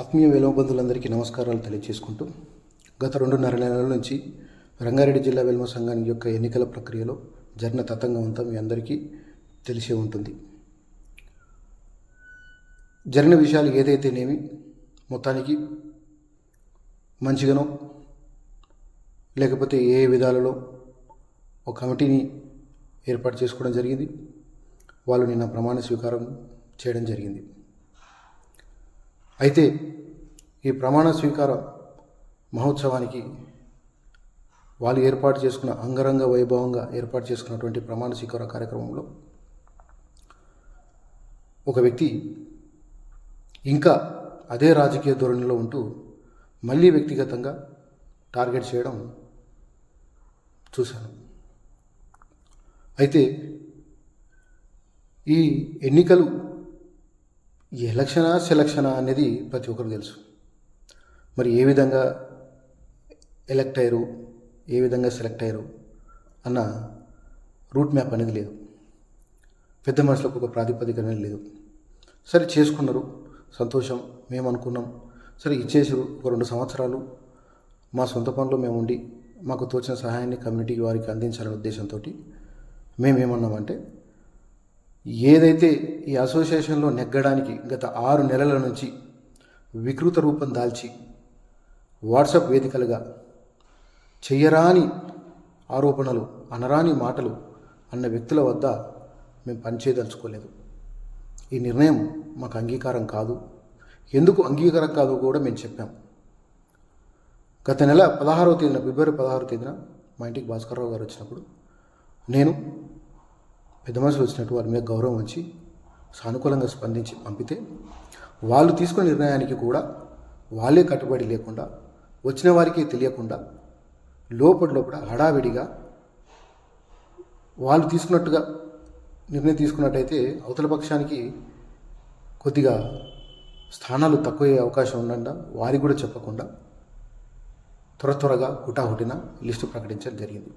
ఆత్మీయ వెలువబంధులందరికీ నమస్కారాలు తెలియజేసుకుంటూ గత రెండున్నర నెలల నుంచి రంగారెడ్డి జిల్లా వెల్మ సంఘానికి యొక్క ఎన్నికల ప్రక్రియలో జరిగిన తతంగం అంతా మీ అందరికీ తెలిసే ఉంటుంది. జరిగిన విషయాలు ఏదైతేనేమి మొత్తానికి మంచిగానో లేకపోతే ఏ విధాలలో ఒక కమిటీని ఏర్పాటు చేసుకోవడం జరిగింది. వాళ్ళు నిన్న ప్రమాణ స్వీకారం చేయడం జరిగింది. అయితే ఈ ప్రమాణ స్వీకార మహోత్సవానికి వాళ్ళు ఏర్పాటు చేసుకున్న అంగరంగ వైభవంగా ఏర్పాటు చేసుకున్నటువంటి ప్రమాణ స్వీకార కార్యక్రమంలో ఒక వ్యక్తి ఇంకా అదే రాజకీయ ధోరణిలో ఉంటూ మళ్ళీ వ్యక్తిగతంగా టార్గెట్ చేయడం చూశాను. అయితే ఈ ఎన్నికలు ఎలక్షనా సెలక్షనా అనేది ప్రతి ఒక్కరు తెలుసు. మరి ఏ విధంగా ఎలక్ట్ అయ్యారు ఏ విధంగా సెలెక్ట్ అయ్యారు అన్న రూట్ మ్యాప్ అనేది లేదు. పెద్ద మనుషులకు ఒక ప్రాతిపదిక అనేది లేదు. సరే చేసుకున్నారు సంతోషం మేము అనుకున్నాం. సరే ఇచ్చేసారు ఒక రెండు సంవత్సరాలు. మా సొంత పనులు మేము ఉండి మాకు తోచిన సహాయాన్ని కమ్యూనిటీ వారికి అందించాలనే ఉద్దేశంతో మేమేమన్నామంటే ఏదైతే ఈ అసోసియేషన్లో నెగ్గడానికి గత ఆరు నెలల నుంచి వికృత రూపం దాల్చి వాట్సాప్ వేదికలుగా చెయ్యరాని ఆరోపణలు అనరాని మాటలు అన్న వ్యక్తుల వద్ద మేము పనిచేయదలుచుకోలేదు. ఈ నిర్ణయం మాకు అంగీకారం కాదు. ఎందుకు అంగీకారం కాదు కూడా మేము చెప్పాం. గత నెల పదహారవ తేదీన ఫిబ్రవరి పదహారవ తేదీన మా ఇంటికి భాస్కర్రావు గారు వచ్చినప్పుడు నేను పెద్ద మనుషులు వచ్చినట్టు వారి మీద గౌరవం ఉంచి సానుకూలంగా స్పందించి పంపితే వాళ్ళు తీసుకున్న నిర్ణయానికి కూడా వాళ్ళే కట్టుబడి లేకుండా వచ్చిన వారికి తెలియకుండా లోపల లోపల హడావిడిగా వాళ్ళు తీసుకున్నట్టుగా నిర్ణయం తీసుకున్నట్టయితే అవతల పక్షానికి కొద్దిగా స్థానాలు తక్కువ అవకాశం ఉండకుండా వారికి కూడా చెప్పకుండా త్వర త్వరగా హుటాహుటిన లిస్టు ప్రకటించడం జరిగింది.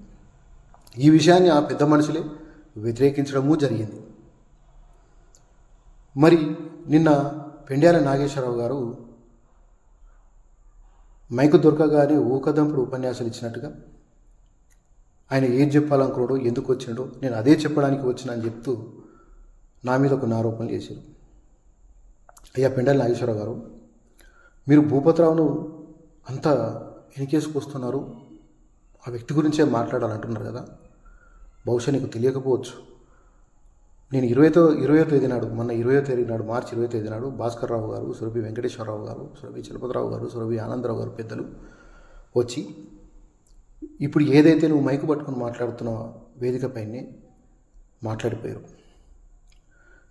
ఈ విషయాన్ని ఆ పెద్ద మనుషులే వ్యతిరేకించడము జరిగింది. మరి నిన్న పెండ్యాల నాగేశ్వరరావు గారు మైకు దొరకగానే ఊకదంపుడు ఉపన్యాసాలు ఇచ్చినట్టుగా ఆయన ఏం చెప్పాలనుకున్నాడో ఎందుకు వచ్చినాడో నేను అదే చెప్పడానికి వచ్చినా అని చెప్తూ నా మీద కొన్ని ఆరోపణలు చేశారు. అయ్యా పెండాల నాగేశ్వరరావు గారు మీరు భూపతిరావును అంత ఎనికేసుకొస్తున్నారు ఆ వ్యక్తి గురించే మాట్లాడాలంటున్నారు కదా. బహుశా నీకు తెలియకపోవచ్చు. నేను ఇరవైతో ఇరవయో తేదీ నాడు మొన్న ఇరవయో తేదీ నాడు మార్చి ఇరవై తేదీ నాడు భాస్కర్ రావు గారు సురభి వెంకటేశ్వరరావు గారు సురభి చలపతిరావు గారు సురభి ఆనందరావు గారు పెద్దలు వచ్చి ఇప్పుడు ఏదైతే నువ్వు మైకు పట్టుకుని మాట్లాడుతున్న వేదికపైనే మాట్లాడిపోయారు.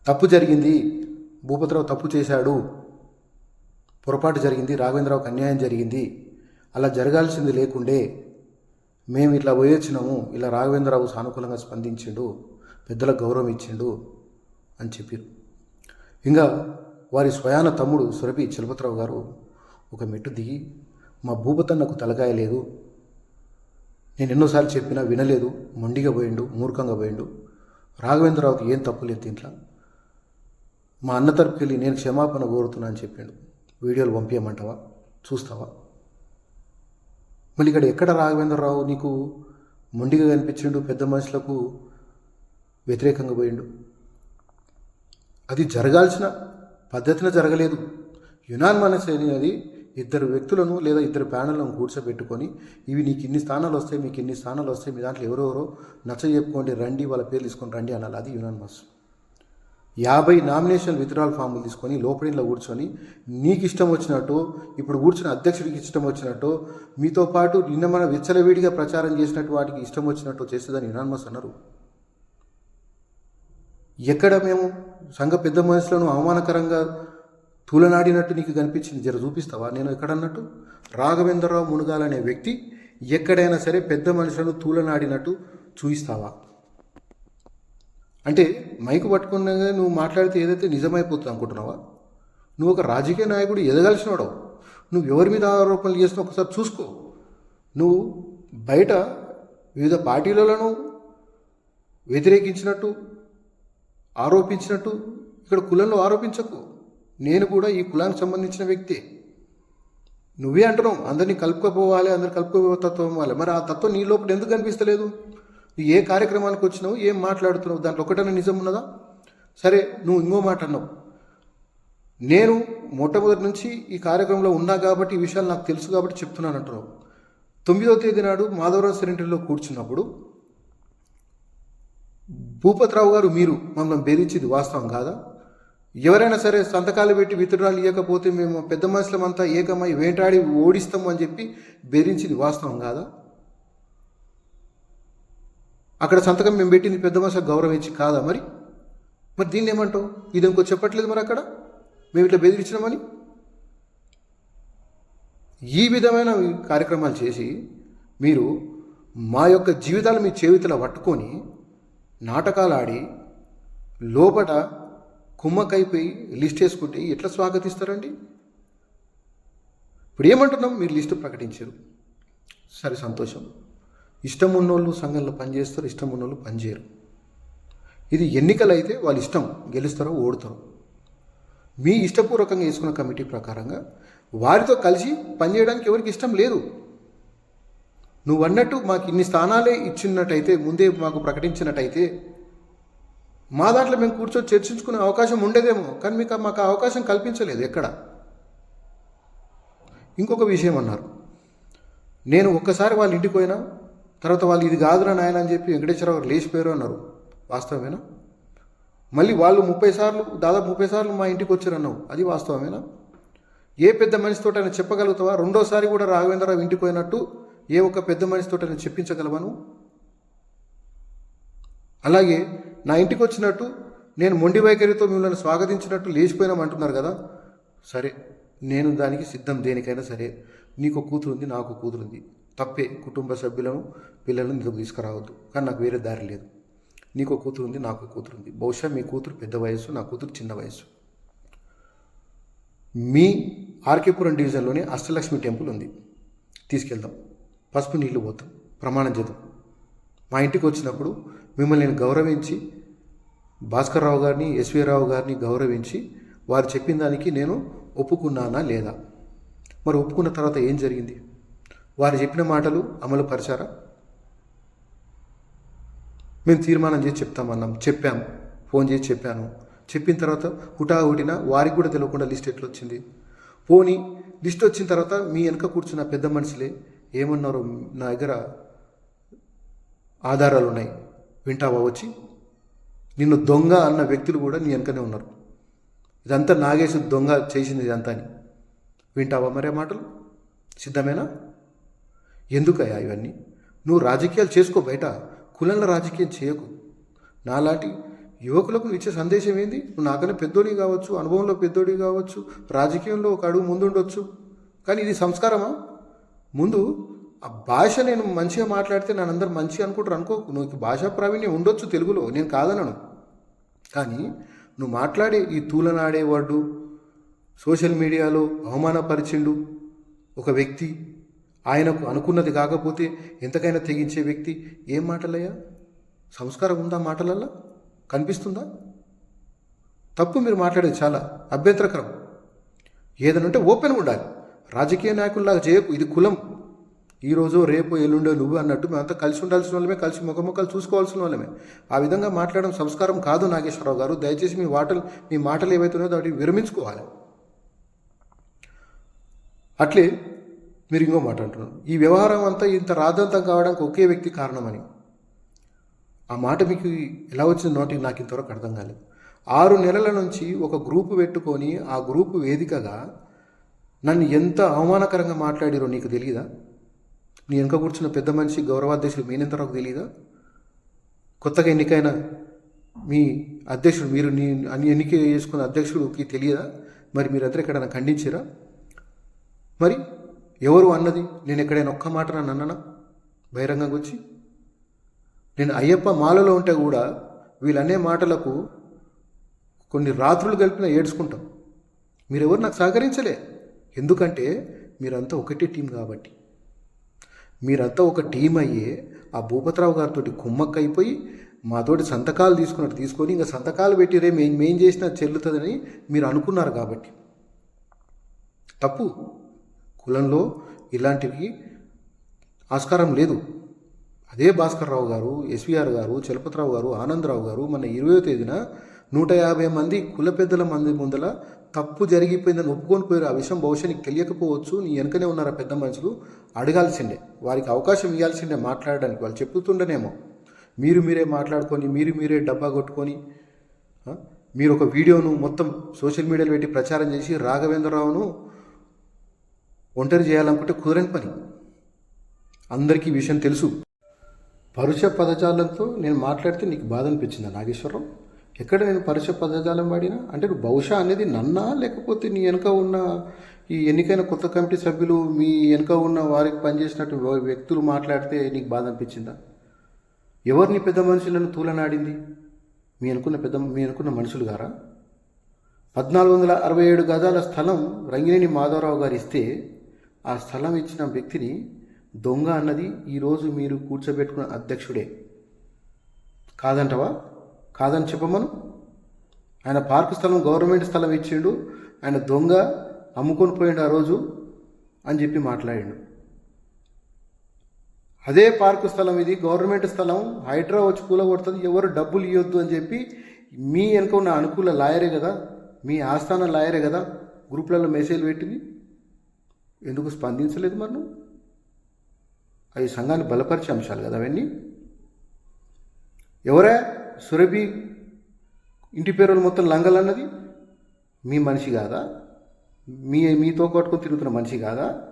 తప్పు జరిగింది భూపతిరావు తప్పు చేశాడు పొరపాటు జరిగింది రాఘవేంద్రరావుకి అన్యాయం జరిగింది అలా జరగాల్సింది లేకుండే మేము ఇట్లా పోయొచ్చినాము ఇలా రాఘవేంద్రరావు సానుకూలంగా స్పందించిండు పెద్దలకు గౌరవం ఇచ్చిండు అని చెప్పారు. ఇంకా వారి స్వయాన తమ్ముడు సురభి చలపతిరావు గారు ఒక మెట్టు దిగి మా భూపతన్నకు తలకాయ లేదు నేను ఎన్నోసార్లు చెప్పినా వినలేదు మొండిగా పోయిండు మూర్ఖంగా పోయిండు. రాఘవేంద్రరావుకి ఏం తప్పు లేదు దీంట్లో. మా అన్న తరపుకి వెళ్ళి నేను క్షమాపణ కోరుతున్నా అని చెప్పిండు. వీడియోలు పంపించమంటావా చూస్తావా? మళ్ళీ ఇక్కడ ఎక్కడ రాఘవేంద్రరావు నీకు మొండిగా కనిపించిండు పెద్ద మనుషులకు వ్యతిరేకంగా పోయిండు? అది జరగాల్సిన పద్ధతిన జరగలేదు. యునాన్ మనస్ అనేది ఇద్దరు వ్యక్తులను లేదా ఇద్దరు ప్యానళ్ళను కూర్చోబెట్టుకొని ఇవి నీకు ఇన్ని స్థానాలు వస్తాయి మీకు ఇన్ని స్థానాలు వస్తాయి మీ దాంట్లో ఎవరెవరో నచ్చ చెప్పుకోండి రండి వాళ్ళ పేర్లు తీసుకొని రండి అనాలి. అది యునాన్ మస్ యాభై నామినేషన్ విత్డ్రాల్ ఫామ్లు తీసుకొని లోపలిలో కూర్చొని నీకు ఇష్టం వచ్చినట్టు ఇప్పుడు కూర్చుని అధ్యక్షుడికి ఇష్టం వచ్చినట్టు మీతో పాటు నిన్న మన విచ్చలవిడిగా ప్రచారం చేసినట్టు వాటికి ఇష్టం వచ్చినట్టు చేస్తుందని యునాన్మస్ అన్నారు. ఎక్కడ మేము సంఘ పెద్ద మనుషులను అవమానకరంగా తూలనాడినట్టు నీకు కనిపించింది? జర చూపిస్తావా? నేను ఎక్కడన్నట్టు? రాఘవేంద్రరావు మునుగాలనే వ్యక్తి ఎక్కడైనా సరే పెద్ద మనుషులను తూలనాడినట్టు చూయిస్తావా? అంటే మైకు పట్టుకున్నాగా నువ్వు మాట్లాడితే ఏదైతే నిజమైపోతుంది అనుకుంటున్నావా? నువ్వు ఒక రాజకీయ నాయకుడు ఎదగాల్సినాడు నువ్వు ఎవరి మీద ఆరోపణలు చేసినా ఒకసారి చూసుకో. నువ్వు బయట వివిధ పార్టీలను వ్యతిరేకించినట్టు ఆరోపించినట్టు ఇక్కడ కులంలో ఆరోపించకు. నేను కూడా ఈ కులానికి సంబంధించిన వ్యక్తి. నువ్వే అంటున్నావు అందరినీ కలుపుకపోవాలి అందరు కలుపుకోపోయే తత్వం ఇవ్వాలి మరి ఆ తత్వం నీ లోపల ఎందుకు కనిపిస్తలేదు? నువ్వు ఏ కార్యక్రమానికి వచ్చినావు ఏం మాట్లాడుతున్నావు దాంట్లో ఒకటైనా నిజం ఉన్నదా? సరే నువ్వు ఇంకో మాట అన్నావు. నేను మొట్టమొదటి నుంచి ఈ కార్యక్రమంలో ఉన్నా కాబట్టి ఈ విషయాలు నాకు తెలుసు కాబట్టి చెప్తున్నాను అంటున్నావు. తొమ్మిదవ తేదీ నాడు మాధవరావు సెంటర్లో కూర్చున్నప్పుడు భూపతిరావు గారు మీరు మమ్మల్ని బెదిరించింది వాస్తవం కాదా? ఎవరైనా సరే సంతకాలు పెట్టి విత్తడాలు ఇవ్వకపోతే మేము పెద్ద మనుషులమంతా ఏకమై వేటాడి ఓడిస్తాము అని చెప్పి బెదిరించింది వాస్తవం కాదా? అక్కడ సంతకం మేము పెట్టింది పెద్ద మనుషులకు గౌరవించి కాదా మరి? మరి దీన్ని ఏమంటావు? ఇది ఇంకో చెప్పట్లేదు మరి అక్కడ? మేము ఇట్లా బెదిరించినామని? ఈ విధమైన కార్యక్రమాలు చేసి మీరు మా యొక్క జీవితాలు మీ చేవితల పట్టుకొని నాటకాలు ఆడి లోపట కుమ్మకైపోయి లిస్ట్ వేసుకుంటే ఎట్లా స్వాగతిస్తారండి? ఇప్పుడు ఏమంటున్నాం? మీరు లిస్టు ప్రకటించారు. సరే సంతోషం. ఇష్టం ఉన్నోళ్ళు సంఘంలో పనిచేస్తారు ఇష్టం ఉన్నోళ్ళు పనిచేయరు. ఇది ఎన్నికలు అయితే వాళ్ళ ఇష్టం గెలుస్తారో ఓడతారో. మీ ఇష్టపూర్వకంగా వేసుకున్న కమిటీ ప్రకారంగా వారితో కలిసి పనిచేయడానికి ఎవరికి ఇష్టం లేదు. నువ్వు అన్నట్టు మాకు ఇన్ని స్థానాలే ఇచ్చినట్టయితే ముందే మాకు ప్రకటించినట్టయితే మా దాంట్లో మేము కూర్చొని చర్చించుకునే అవకాశం ఉండేదేమో కానీ మీకు మాకు అవకాశం కల్పించలేదు ఎక్కడ? ఇంకొక విషయం అన్నారు. నేను ఒక్కసారి వాళ్ళ ఇంటికి పోయినా తర్వాత వాళ్ళు ఇది కాదురా నాయన అని చెప్పి వెంకటేశ్వరరావు గారు లేచిపోయారు అన్నారు. వాస్తవమేనా? మళ్ళీ వాళ్ళు ముప్పై సార్లు దాదాపు ముప్పై సార్లు మా ఇంటికి వచ్చారన్నావు. అది వాస్తవమేనా? ఏ పెద్ద మనిషితో అయినా చెప్పగలుగుతావా? రెండోసారి కూడా రాఘవేంద్రరావు ఇంటికి పోయినట్టు ఏ ఒక్క పెద్ద మనిషితో అయినా చెప్పించగలవను అలాగే నా ఇంటికి వచ్చినట్టు నేను మొండి వైఖరితో మిమ్మల్ని స్వాగతించినట్టు లేచిపోయినామంటున్నారు కదా. సరే నేను దానికి సిద్ధం దేనికైనా సరే. నీకు కూతురుంది నాకు కూతురుంది. తప్పే కుటుంబ సభ్యులను పిల్లలను ఇందుకు తీసుకురావద్దు. కానీ నాకు వేరే దారి లేదు. నీకు కూతురు ఉంది నాకు కూతురు ఉంది. బహుశా మీ కూతురు పెద్ద వయసు నా కూతురు చిన్న వయసు మీ ఆర్కేపురం డివిజన్లోనే అష్టలక్ష్మి టెంపుల్ ఉంది. తీసుకెళ్దాం. పసుపు నీళ్ళు పోతాం. ప్రమాణం చేద్దాం. మా ఇంటికి వచ్చినప్పుడు మిమ్మల్ని నేను గౌరవించి భాస్కర్ రావు గారిని ఎస్వి రావు గారిని గౌరవించి వారు చెప్పిన దానికి నేను ఒప్పుకున్నానా లేదా? మరి ఒప్పుకున్న తర్వాత ఏం జరిగింది? వారు చెప్పిన మాటలు అమలు పరిచారా? మేము తీర్మానం చేసి చెప్తామన్నాం చెప్పాము ఫోన్ చేసి చెప్పాను. చెప్పిన తర్వాత హుటాహుటిన వారికి కూడా తెలియకుండా లిస్ట్ ఎట్లా వచ్చింది పోనీ లిస్ట్ వచ్చిన తర్వాత మీ వెనక కూర్చున్న పెద్ద మనుషులే ఏమన్నారు నా దగ్గర ఆధారాలు ఉన్నాయి వింటావా వచ్చి? నిన్ను దొంగ అన్న వ్యక్తులు కూడా నీ వెనకనే ఉన్నారు. ఇదంతా నాగేశ్ దొంగ చేసింది ఇదంతా అని. వింటావా మరే మాటలు? సిద్ధమేనా? ఎందుకయ్యా ఇవన్నీ? నువ్వు రాజకీయాలు చేసుకో బయట కులంలో రాజకీయం చేయకు. నాలాంటి యువకులకు ఇచ్చే సందేశం ఏంది? నువ్వు నాకన్నా పెద్దోడి కావచ్చు అనుభవంలో పెద్దోడి కావచ్చు రాజకీయంలో ఒక అడుగు ముందుండొచ్చు. కానీ ఇది సంస్కారమా? ముందు ఆ భాష నేను మంచిగా మాట్లాడితే నన్ను అందరు మంచిగా అనుకుంటారు అనుకో. నువ్వు భాషా ప్రావీణ్యం ఉండొచ్చు తెలుగులో నేను కాదనను. కానీ నువ్వు మాట్లాడే ఈ తూలనాడేవాడు సోషల్ మీడియాలో అవమానపరిచిండు ఒక వ్యక్తి ఆయనకు అనుకున్నది కాకపోతే ఎంతకైనా తెగించే వ్యక్తి ఏం మాటలయ్యా? సంస్కారం ఉందా మాటలల్లా? కనిపిస్తుందా? తప్పు మీరు మాట్లాడేది చాలా అభ్యంతరకరం. ఏదనంటే ఉంటే ఓపెన్గా ఉండాలి. రాజకీయ నాయకుల్లాగా చేయకు ఇది కులం. ఈరోజు రేపు ఎల్లుండో నువ్వు అన్నట్టు మేమంతా కలిసి ఉండాల్సిన వాళ్ళమే కలిసి ముఖముఖాలు చూసుకోవాల్సిన వాళ్ళమే. ఆ విధంగా మాట్లాడడం సంస్కారం కాదు నాగేశ్వరరావు గారు. దయచేసి మీ మాటలు మీ మాటలు ఏవైతున్నాయో వాటిని విరమించుకోవాలి. అట్లే మీరు ఇంకో మాట అంటున్నారు ఈ వ్యవహారం అంతా ఇంత రాదంతం కావడానికి ఒకే వ్యక్తి కారణమని. ఆ మాట మీకు ఎలా వచ్చిన నోటికి నాకు ఇంతవరకు అర్థం కాలేదు. ఆరు నెలల నుంచి ఒక గ్రూపు పెట్టుకొని ఆ గ్రూపు వేదికగా నన్ను ఎంత అవమానకరంగా మాట్లాడిరో నీకు తెలియదా నీ వెనక కూర్చున్న పెద్ద మనిషి గౌరవాధ్యక్షుడు మీనెంతవరకు తెలియదా కొత్తగా ఎన్నికైన మీ అధ్యక్షుడు మీరు నీ అన్ని ఎన్నిక చేసుకున్న అధ్యక్షుడికి తెలియదా మరి మీరందరూ ఎక్కడైనా ఖండించారా? మరి ఎవరు అన్నది? నేను ఎక్కడైనా ఒక్క మాట నన్ను అన్ననా? బహిరంగం గురించి నేను అయ్యప్ప మాలలో ఉంటే కూడా వీళ్ళనే మాటలకు కొన్ని రాత్రులు గడిపిన ఏడ్చుకుంటాం. మీరెవరు నాకు సహకరించలే. ఎందుకంటే మీరంతా ఒకటే టీం కాబట్టి. మీరంతా ఒక టీం అయ్యే ఆ భూపతిరావు గారితో కుమ్మక్కైపోయి మాతోటి సంతకాలు తీసుకున్నట్టు తీసుకొని ఇంకా సంతకాలు పెట్టిరే మేము మేం చేసినా చెల్లుతుందని మీరు అనుకున్నారు కాబట్టి. తప్పు. కులంలో ఇలాంటివి ఆస్కారం లేదు. అదే భాస్కర్ రావు గారు ఎస్వీఆర్ గారు చలపతిరావు గారు ఆనందరావు గారు మన ఇరవయో తేదీన నూట యాభై మంది కుల పెద్దల మంది ముందల తప్పు జరిగిపోయిందని ఒప్పుకొని పోయారు ఆ విషయం బహుశా నీకు తెలియకపోవచ్చు నీ వెనకనే ఉన్నారా పెద్ద మనుషులు? అడగాల్సిండే వారికి అవకాశం ఇవ్వాల్సిందే మాట్లాడడానికి. వాళ్ళు చెప్పుతుండనేమో మీరు మీరే మాట్లాడుకొని మీరు మీరే డబ్బా కొట్టుకొని మీరు ఒక వీడియోను మొత్తం సోషల్ మీడియాలో పెట్టి ప్రచారం చేసి రాఘవేంద్రరావును ఒంటరి చేయాలనుకుంటే కుదరని పని. అందరికీ విషయం తెలుసు. పరుష పదజాలంతో నేను మాట్లాడితే నీకు బాధ అనిపించిందా నాగేశ్వరరావు? ఎక్కడ నేను పరుష పదజాలం వాడినా? అంటే నువ్వు బహుశా అనేది నన్నా లేకపోతే నీ వెనుక ఉన్న ఈ ఎన్నికైన కొత్త కమిటీ సభ్యులు మీ వెనుక ఉన్న వారికి పనిచేసినట్టు వ్యక్తులు మాట్లాడితే నీకు బాధ అనిపించిందా ఎవరిని పెద్ద మనుషులను తూలనాడింది? మీ అనుకున్న పెద్ద మీ అనుకున్న మనుషులు గారా? పద్నాలుగు వందల అరవై ఏడు గజాల స్థలం రంగినేని మాధవరావు గారు ఇస్తే ఆ స్థలం ఇచ్చిన వ్యక్తిని దొంగ అన్నది ఈరోజు మీరు కూర్చోబెట్టుకున్న అధ్యక్షుడే. కాదంటవా? కాదని చెప్పమను? ఆయన పార్కు స్థలం గవర్నమెంట్ స్థలం ఇచ్చిండు. ఆయన దొంగ అమ్ముకొని పోయిండు ఆ రోజు అని చెప్పి మాట్లాడిండు. అదే పార్కు స్థలం ఇది గవర్నమెంట్ స్థలం. హైడ్రా వచ్చి కూలగొడుతుంది. ఎవరు డబ్బులు ఇవ్వద్దు అని చెప్పి మీ వెనుక ఉన్న అనుకూల లాయరే కదా? మీ ఆస్థాన లాయరే కదా? గ్రూప్లలో మెసేజ్ పెట్టింది. ఎందుకు స్పందించలేదు మరి నువ్వు అవి సంఘాన్ని బలపరిచే అంశాలు కదా అవన్నీ? ఎవరే? సురభి ఇంటి పేరులు మొత్తం లంగలన్నది మీ మనిషి కాదా? మీ మీతో కొట్టుకొని తిరుగుతున్న మనిషి కాదా?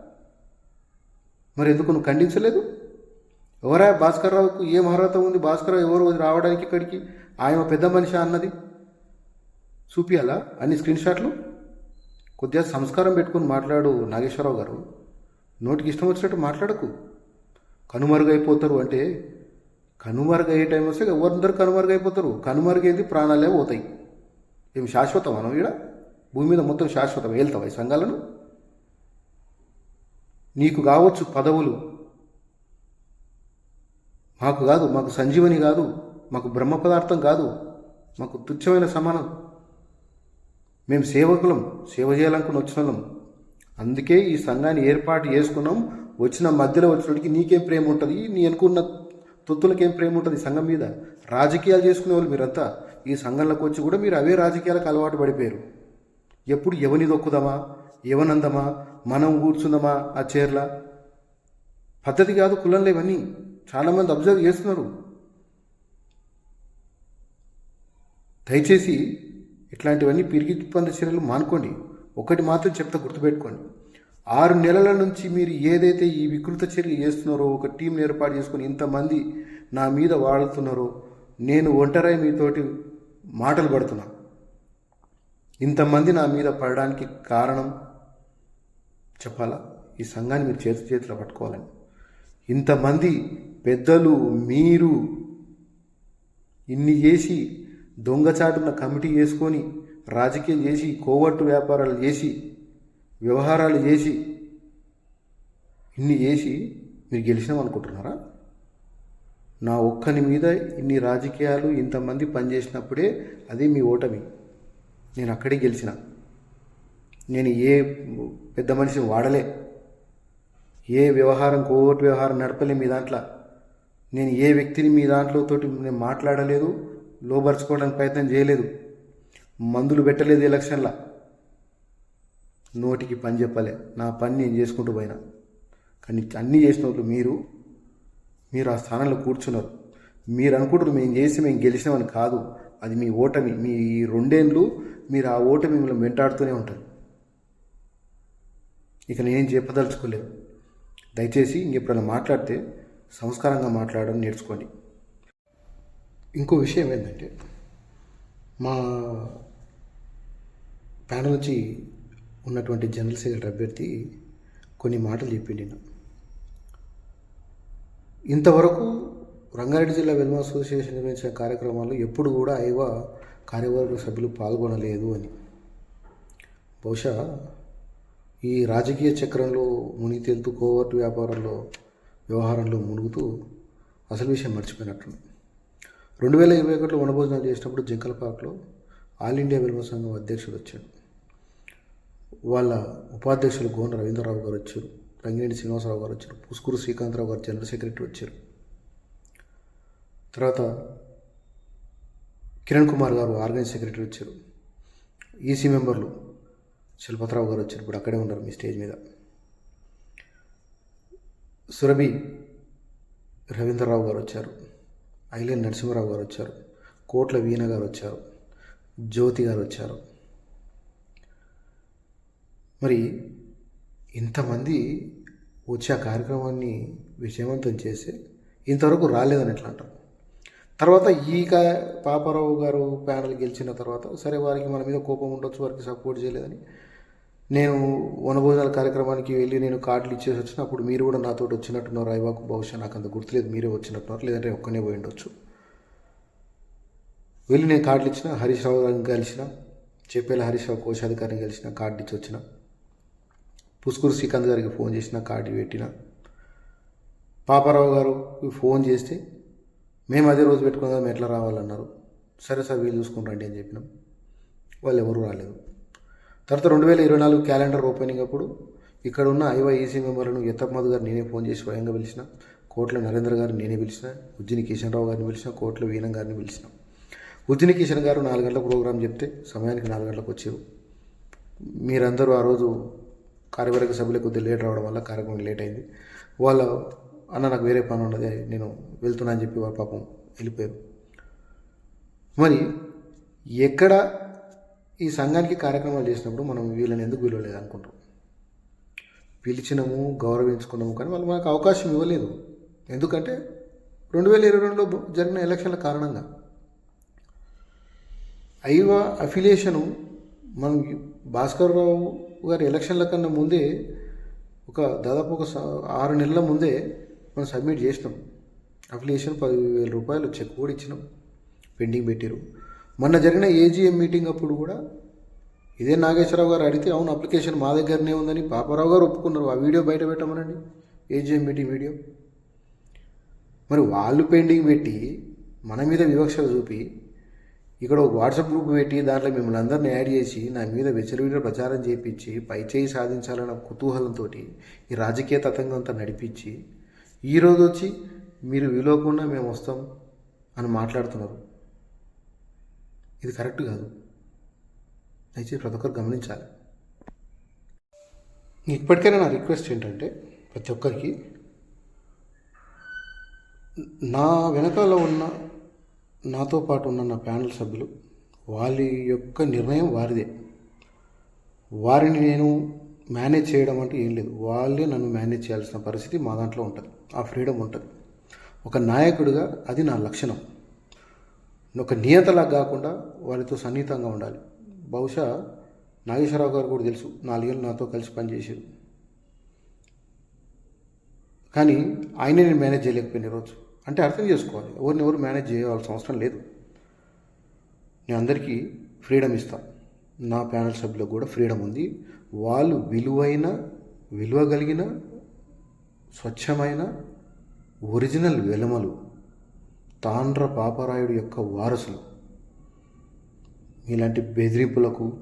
మరి ఎందుకు నువ్వు ఖండించలేదు? ఎవరా? భాస్కర్ రావుకు ఏం అర్హత ఉంది? భాస్కర్ రావు ఎవరు రావడానికి ఇక్కడికి? ఆయన పెద్ద మనిషి అన్నది? చూపియాలా? అన్ని స్క్రీన్ షాట్లు? కొద్దిగా సంస్కారం పెట్టుకుని మాట్లాడు నాగేశ్వరరావు గారు. నోటికి ఇష్టం వచ్చినట్టు మాట్లాడకు. కనుమరుగైపోతారు అంటే కనుమరుగయ్యే టైం వస్తే ఎవరందరూ కనుమరుగైపోతారు. కనుమరుగైంది ప్రాణాలే పోతాయి. ఏమి శాశ్వతం మనం ఈడ? భూమి మీద మొత్తం శాశ్వతం. వెళ్తావా ఈ సంఘాలను? నీకు కావచ్చు పదవులు. మాకు కాదు మాకు సంజీవని కాదు మాకు బ్రహ్మ పదార్థం కాదు మాకు తుచ్చమైన సమానం. మేము సేవకులం సేవ చేయాలనుకుని వచ్చిన వాళ్ళం అందుకే ఈ సంఘాన్ని ఏర్పాటు చేసుకున్నాం. వచ్చిన మధ్యలో వచ్చినోడికి నీకేం ప్రేమ ఉంటుంది? నీ అనుకున్న తొత్తులకేం ప్రేమ ఉంటుంది సంఘం మీద? రాజకీయాలు చేసుకునే వాళ్ళు మీరంతా. ఈ సంఘంలోకి వచ్చి కూడా మీరు అవే రాజకీయాలకు అలవాటు పడిపోయారు. ఎప్పుడు ఎవని దొక్కుదామా ఎవనందమా? మనం కూర్చుందామా ఆ చీరల? పద్ధతి కాదు కులంలో ఇవన్నీ చాలామంది అబ్జర్వ్ చేస్తున్నారు. దయచేసి ఇట్లాంటివన్నీ పిరిగి పొందే చర్యలు మానుకోండి. ఒకటి మాత్రం చెప్తా గుర్తుపెట్టుకోండి. ఆరు నెలల నుంచి మీరు ఏదైతే ఈ వికృత చర్యలు చేస్తున్నారో ఒక టీం ఏర్పాటు చేసుకొని ఇంతమంది నా మీద వాడుతున్నారో నేను ఒంటరై మీతోటి మాటలు పడుతున్నా. ఇంతమంది నా మీద పడడానికి కారణం చెప్పాలా? ఈ సంఘాన్ని మీరు చేతి చేతిలో పట్టుకోవాలని. ఇంతమంది పెద్దలు మీరు ఇన్ని చేసి దొంగచాటున కమిటీ వేసుకొని రాజకీయం చేసి కోవట్టు వ్యాపారాలు చేసి వ్యవహారాలు చేసి ఇన్ని చేసి మీరు గెలిచినాం అనుకుంటున్నారా? నా ఒక్కని మీద ఇన్ని రాజకీయాలు ఇంతమంది పనిచేసినప్పుడే అది మీ ఓటమి. నేను అక్కడే గెలిచిన. నేను ఏ పెద్ద మనిషిని వాడలే. ఏ వ్యవహారం కోవర్టు వ్యవహారం నడపలే మీ దాంట్లో. నేను ఏ వ్యక్తిని మీ దాంట్లో తోటి నేను మాట్లాడలేదు. లోపరుచుకోవడానికి ప్రయత్నం చేయలేదు. మందులు పెట్టలేదు ఎలక్షన్లో. నోటికి పని చెప్పలే. నా పని నేను చేసుకుంటూ పోయినా. కానీ అన్నీ చేసిన వాళ్ళు మీరు మీరు ఆ స్థానంలో కూర్చున్నారు. మీరు అనుకుంటారు మేము చేసి మేము గెలిచినామని కాదు. అది మీ ఓటమి. మీ ఈ రెండేళ్ళు మీరు ఆ ఓటమి మిమ్మల్ని వెంటాడుతూనే ఉంటారు. ఇక నేనేం చెప్పదలుచుకోలేదు. దయచేసి ఇంకెప్పుడైనా మాట్లాడితే సంస్కారంగా మాట్లాడడం నేర్చుకోండి. ఇంకో విషయం ఏంటంటే మా ప్యానల్ నుంచి ఉన్నటువంటి జనరల్ సెక్రటరీ అభ్యర్థి కొన్ని మాటలు చెప్పింది నేను ఇంతవరకు రంగారెడ్డి జిల్లా వెల్మ అసోసియేషన్ నిర్వహించిన కార్యక్రమాల్లో ఎప్పుడు కూడా ఐవా కార్యవర్గ సభ్యులు పాల్గొనలేదు అని. బహుశా ఈ రాజకీయ చక్రంలో మునిగి తేలుతూ కోవర్టు వ్యాపారంలో వ్యవహారంలో మునుగుతూ అసలు విషయం మర్చిపోయినట్టు రెండు వేల ఇరవై ఒకటిలో వనభోజనాలు చేసినప్పుడు జింకల పార్క్లో ఆల్ ఇండియా వెల్మ సంఘం అధ్యక్షుడు వచ్చాడు. వాళ్ళ ఉపాధ్యక్షులు గోన రవీంద్రరావు గారు వచ్చారు. రంగినేని శ్రీనివాసరావు గారు వచ్చారు. పుస్కూరు శ్రీకాంతరావు గారు జనరల్ సెక్రటరీ వచ్చారు. తర్వాత కిరణ్ కుమార్ గారు ఆర్గనైజ్ సెక్రటరీ వచ్చారు. ఈసీ మెంబర్లు శిల్పతరావు గారు వచ్చారు. ఇప్పుడు అక్కడే ఉన్నారు మీ స్టేజ్ మీద. సురభి రవీంద్రరావు గారు వచ్చారు. ఐలేన్ నరసింహరావు గారు వచ్చారు. కోట్ల వీణ గారు వచ్చారు. జ్యోతి గారు వచ్చారు. మరి ఇంతమంది వచ్చి ఆ కార్యక్రమాన్ని విజయవంతం చేసి ఇంతవరకు రాలేదని ఎట్లా అంటారు? తర్వాత ఈ కా పాపారావు గారు ప్యానల్ గెలిచిన తర్వాత సరే వారికి మన మీద కోపం ఉండొచ్చు వారికి సపోర్ట్ చేయలేదని నేను వనభోజనాల కార్యక్రమానికి వెళ్ళి నేను కార్డులు ఇచ్చేసి వచ్చిన అప్పుడు మీరు కూడా నాతో వచ్చినట్టున్నారు. అయ్యవాకు బహుశా నాకు అంత గుర్తులేదు. మీరే వచ్చినట్టున్నారు. లేదంటే ఒక్కనే పోయి ఉండొచ్చు. వెళ్ళి నేను కార్డులు ఇచ్చిన హరీష్రావు గారిని కలిసిన చెప్పేలా హరీష్రావు కోశాధికారిని కలిసిన కార్డు ఇచ్చి వచ్చిన పుస్కూరు శ్రీకాంత్ గారికి ఫోన్ చేసిన కార్డు పెట్టిన పాపారావు గారు ఫోన్ చేస్తే మేము అదే రోజు పెట్టుకున్నాం మేము ఎట్లా రావాలన్నారు. సరే సార్ వీళ్ళు చూసుకుని రండి అని చెప్పినాం. వాళ్ళు ఎవరు రాలేదు. తర్వాత రెండు వేల ఇరవై నాలుగు క్యాలెండర్ ఓపెనింగ్ అప్పుడు ఇక్కడ ఉన్న ఐవైఈసీ మెంబర్లను ఎత్తమధు గారు నేనే ఫోన్ చేసి స్వయంగా పిలిచిన కోట్ల నరేంద్ర గారిని నేనే పిలిచిన ఉజ్జిని కిషన్ రావు గారిని పిలిచిన కోట్ల వీణం గారిని పిలిచిన. ఉజ్జిని కిషన్ గారు నాలుగు గంటల ప్రోగ్రాం చెప్తే సమయానికి నాలుగు గంటలకు వచ్చారు. మీరందరూ ఆ రోజు కార్యవర్గ సభ్యులకు కొద్దిగా లేట్ రావడం వల్ల కార్యక్రమం లేట్ అయింది. వాళ్ళ అన్న నాకు వేరే పని ఉన్నది నేను వెళ్తున్నా అని చెప్పి వాళ్ళ పాపం వెళ్ళిపోయారు. మరి ఎక్కడ ఈ సంఘానికి కార్యక్రమాలు చేసినప్పుడు మనం వీళ్ళని ఎందుకు పిలవలేదు అనుకుంటాం? పిలిచినాము గౌరవించుకున్నాము కానీ వాళ్ళు మనకు అవకాశం ఇవ్వలేదు. ఎందుకంటే రెండు వేల ఇరవై రెండులో జరిగిన ఎలక్షన్ల కారణంగా ఐవా అఫిలియేషను మనం భాస్కర్ రావు గారి ఎలక్షన్ల కన్నా ముందే ఒక దాదాపు ఒక ఆరు నెలల ముందే మనం సబ్మిట్ చేసినాం. అఫిలియేషన్ పదివేల రూపాయలు చెక్ కూడా ఇచ్చినాం. పెండింగ్ పెట్టారు మొన్న జరిగిన ఏజీఎం మీటింగ్ అప్పుడు కూడా ఇదే నాగేశ్వరరావు గారు అడిగితే అవును అప్లికేషన్ మా దగ్గరనే ఉందని పాపారావు గారు ఒప్పుకున్నారు. ఆ వీడియో బయట పెట్టమనండి ఏజీఎం మీటింగ్ వీడియో మరి వాళ్ళు పెయింటింగ్ పెట్టి మన మీద వివక్ష చూపి ఇక్కడ ఒక వాట్సాప్ గ్రూప్ పెట్టి దాంట్లో మిమ్మల్ని అందరిని యాడ్ చేసి నా మీద వెచ్చరివిడ ప్రచారం చేయించి పై చేయి సాధించాలన్న కుతూహలంతో ఈ రాజకీయ తతంగం నడిపించి ఈరోజు వచ్చి మీరు విలువకుండా మేము వస్తాం అని మాట్లాడుతున్నారు. ఇది కరెక్ట్ కాదు. దయచేసి ప్రతి ఒక్కరు గమనించాలి. ఇప్పటికైనా నా రిక్వెస్ట్ ఏంటంటే ప్రతి ఒక్కరికి నా వెనకాల ఉన్న నాతో పాటు ఉన్న నా ప్యానల్ సభ్యులు వాళ్ళ యొక్క నిర్ణయం వారిదే. వారిని నేను మేనేజ్ చేయడం అంటే ఏం లేదు. వాళ్ళే నన్ను మేనేజ్ చేయాల్సిన పరిస్థితి మా దాంట్లో ఉంటుంది. ఆ ఫ్రీడమ్ ఉంటుంది. ఒక నాయకుడిగా అది నా లక్షణం. ఒక నియంతలా కాకుండా వారితో సన్నిహితంగా ఉండాలి. బహుశా నాగేశ్వరరావు గారు కూడా తెలుసు నాలుగేళ్ళు నాతో కలిసి పనిచేసారు కానీ ఆయనే నేను మేనేజ్ చేయలేకపోయిన రోజు. అంటే అర్థం చేసుకోవాలి ఎవరిని ఎవరు మేనేజ్ చేయాల్సిన అవసరం లేదు. నేను అందరికీ ఫ్రీడమ్ ఇస్తాను నా ప్యానల్ సభ్యులకు కూడా ఫ్రీడమ్ ఉంది. వాళ్ళు విలువైన విలువ కలిగిన స్వచ్ఛమైన ఒరిజినల్ వెలమలు తాండ్ర పాపరాయుడు యొక్క వారసులు. ఇలాంటి బెదిరింపులకు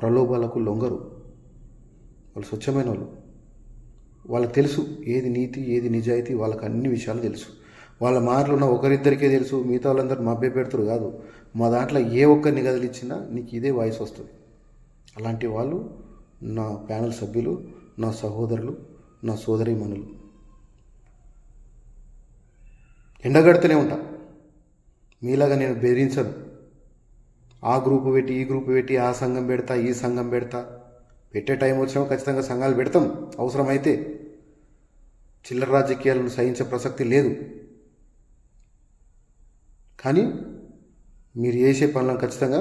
ప్రలోభాలకు లొంగరు. వాళ్ళు స్వచ్ఛమైన వాళ్ళు. వాళ్ళకి తెలుసు ఏది నీతి ఏది నిజాయితీ వాళ్ళకి అన్ని విషయాలు తెలుసు. వాళ్ళ మాటలు ఉన్న ఒకరిద్దరికే తెలుసు మిగతా వాళ్ళందరూ మభ్య పెడతారు కాదు. మా దాంట్లో ఏ ఒక్కరిని కదిలిచ్చినా నీకు ఇదే వాయిస్ వస్తుంది. అలాంటి వాళ్ళు నా ప్యానల్ సభ్యులు నా సహోదరులు నా సోదరీమణులు. ఎండగడుతూనే ఉంటా. మీలాగా నేను బెదిరించను. ఆ గ్రూపు పెట్టి ఈ గ్రూపు పెట్టి ఆ సంఘం పెడతా ఈ సంఘం పెడతా. పెట్టే టైం వచ్చినా ఖచ్చితంగా సంఘాలు పెడతాం. అవసరమైతే చిల్లర రాజకీయాలను సహించే ప్రసక్తి లేదు. కానీ మీరు చేసే పనులను ఖచ్చితంగా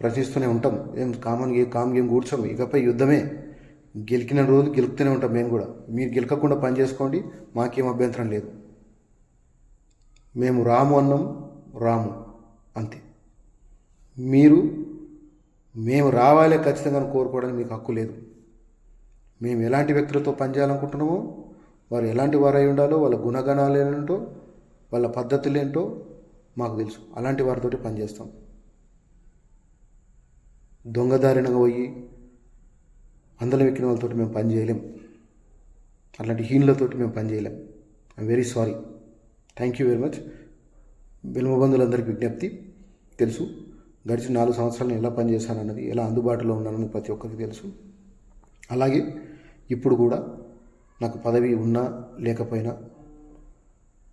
ప్రశ్నిస్తూనే ఉంటాం. ఏం కామన్ గేమ్ కామ్ గేమ్ కూర్చోం. ఇకపై యుద్ధమే. గెలికిన రోజు గెలుపుతూనే ఉంటాం మేము కూడా. మీరు గెలకకుండా పని చేసుకోండి. మాకేం అభ్యంతరం లేదు. మేము రాము అన్నం రాము అంతే. మీరు మేము రావాలే ఖచ్చితంగా కోరుకోవడానికి మీకు హక్కు లేదు. మేము ఎలాంటి వ్యక్తులతో పనిచేయాలనుకుంటున్నామో వారు ఎలాంటి వారై ఉండాలో వాళ్ళ గుణగణాలు ఏంటో వాళ్ళ పద్ధతులు ఏంటో మాకు తెలుసు. అలాంటి వారితోటి పనిచేస్తాం. దొంగదారినగా పోయి అందలం ఎక్కిన వాళ్ళతోటి మేము పని చేయలేం అట్లాంటి హీనులతోటి మేము పని చేయలేం I'm very sorry thank you very much బంధువులందరికీ విజ్ఞప్తి. తెలుసు. గడిచిన నాలుగు సంవత్సరాలు ఎలా పనిచేశానన్నది ఎలా అందుబాటులో ఉన్నానన్నది ప్రతి ఒక్కరికి తెలుసు. అలాగే ఇప్పుడు కూడా నాకు పదవి ఉన్నా లేకపోయినా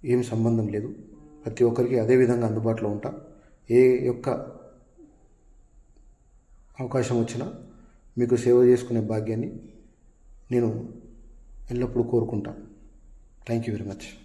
ఏం సంబంధం లేదు. ప్రతి ఒక్కరికి అదే విధంగా అందుబాటులో ఉంటా. ఏ యొక్క అవకాశం వచ్చినా మీకు సేవ చేసుకునే భాగ్యాన్ని నేను ఎల్లప్పుడూ కోరుకుంటా. Thank you very much